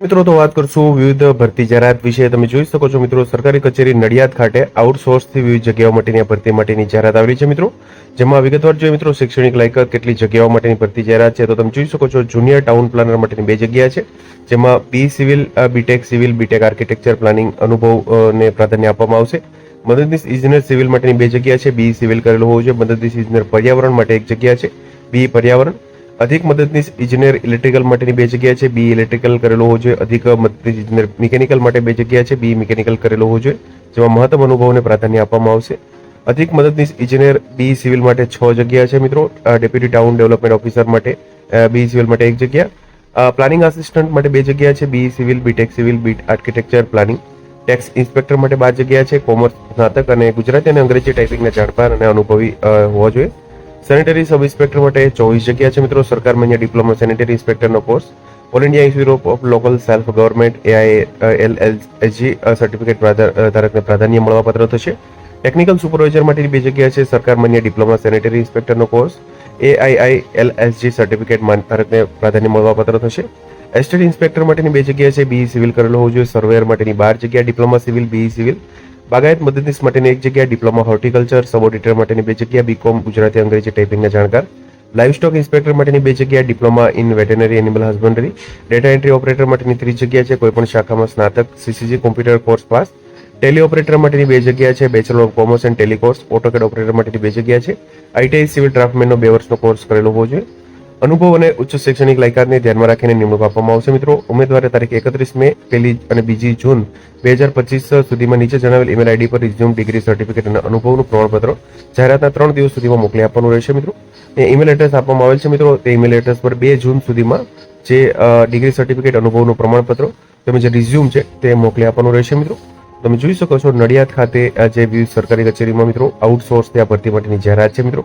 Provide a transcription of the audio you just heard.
મિત્રો, તો વાત કરશું વિવિધ ભરતી જાહેરાત વિશે. તમે જોઈ શકો છો મિત્રો, સરકારી કચેરી નડિયાદ ખાતે આઉટસોર્સથી વિવિધ જગ્યાઓ માટેની ભરતી માટેની જાહેરાત આવેલી છે મિત્રો. જેમાં વિગતવાર જોઈએ મિત્રો, શૈક્ષણિક લાયકાત કેટલી જગ્યાઓ માટેની ભરતી જાહેરાત છે. તો તમે જોઈ શકો છો, જુનિયર ટાઉન પ્લાનર માટેની બે જગ્યા છે, જેમાં B civil BTech civil BTech architecture planning અનુભવને પ્રાધાન્ય આપવામાં આવશે. મદદનીશ ઇજનેર સિવિલ માટેની બે જગ્યા છે. બી સિવિલ કરેલું હોવું જોઈએ. મદદનીશ ઇજનેર પર્યાવરણ માટે એક જગ્યા છે. બી પર્યાવરણ અધિક મદદનીશ ઇજનેર ઇલેક્ટ્રિકલ માટેની બે જગ્યા છે. બી ઇલેક્ટ્રિકલ કરેલો હોવો જોઈએ. અધિક મદદનીશ ઇજનેર મિકેનિકલ માટે બે જગ્યા છે. બી મિકેનિકલ કરેલો હોવો જોઈએ, જેમાં મહત્તમ અનુભવને પ્રાધાન્ય આપવામાં આવશે. અધિક મદદનીશ ઇજનેર બી સિવિલ માટે છ જગ્યા છે મિત્રો. ડેપ્યુટી ટાઉન ડેવલપમેન્ટ ઓફિસર માટે બી સિવિલ માટે એક જગ્યા. પ્લાનિંગ આસિસ્ટન્ટ માટે બે જગ્યા છે. B civil BTech civil B architecture planning tax inspector માટે બાર જગ્યા છે. કોમર્સ સ્નાતક અને ગુજરાતી અને અંગ્રેજી ટાઈપિંગના જાણકાર અને અનુભવી હોવા જોઈએ. સેનેટરી સબ ઇન્સ્પેક્ટર માટે ચોવીસ જગ્યા છે મિત્રો. સરકાર માન્ય diploma sanitary ઇન્સ્પેક્ટરનો course all India institute of local self government AI L L SG certificate ધારકને પ્રાધાન્ય મળવાપાત્ર થશે. ટેકનિકલ સુપરવાઇઝર માટેની બે જગ્યા છે. સરકાર માન્ય diploma sanitary ઇન્સ્પેક્ટરનો course AII L SG certificate ધારકને પ્રાધાન્ય મળવાપાત્ર થશે. એસ્ટેટ ઇન્સ્પેક્ટર માટેની બે જગ્યા છે. બી સિવિલ કરેલો હોવો જોઈએ. સર્વેયર માટેની બાર જગ્યા. ડિપ્લોમા સિવિલ બી સિવિલ બાગાયત મદદનીશ માટેની એક જગ્યા ડિપ્લોમા હોર્ટિકલ્ચર સબ ઓડિટર માટેની બે જગ્યા બીકોમ ગુજરાતી અંગ્રેજી ટાઈપિંગના જાણકાર. લાઇવ સ્ટોક ઇન્સ્પેક્ટર માટેની બે જગ્યા, diploma in veterinary animal husbandry data entry operator માટેની ત્રીસ જગ્યા છે, કોઈપણ શાખામાં સ્નાતક CCG computer course pass Tally operator માટેની બે જગ્યા છે bachelor of commerce and Tally course AutoCAD operator માટેની બે જગ્યા છે. આઈટીઆઈ સિવિલ ડ્રાફ્ટમેનનો બે વર્ષનો કોર્સ કરેલો હોવો જોઈએ. અનુભવ અને ઉચ્ચ શૈક્ષણિક લાયકાતને ધ્યાનમાં રાખીને નિમણૂક આપવામાં આવશે. મિત્રો, ઉમેદવારે તારીખ એકત્રીસ મે, પહેલી અને બીજી જૂન બે હજાર પચીસ સુધીમાં નીચે જણાવેલ ઈમેલ આઈડી પર રિઝ્યુમ ડિગ્રી સર્ટિફિકેટ અને અનુભવનું પ્રમાણપત્ર જાહેરાતના ત્રણ દિવસ સુધીમાં મોકલી આપવાનું રહેશે, મિત્રો. એ ઈમેલ એડ્રેસ આપવામાં આવેલ છે, મિત્રો. તે ઈમેલ એડ્રેસ પર બે જૂન સુધીમાં જે ડિગ્રી સર્ટિફિકેટ અનુભવનું પ્રમાણપત્ર તેમજ જે રિઝ્યુમ છે તે મોકલી આપવાનું રહેશે, મિત્રો. તમે જોઈ શકો છો નડિયાદ ખાતે જે વિવિધ સરકારી કચેરીમાં, મિત્રો આઉટસોર્સ ત્યાં ભરતી માટેની જાહેરાત છે, મિત્રો.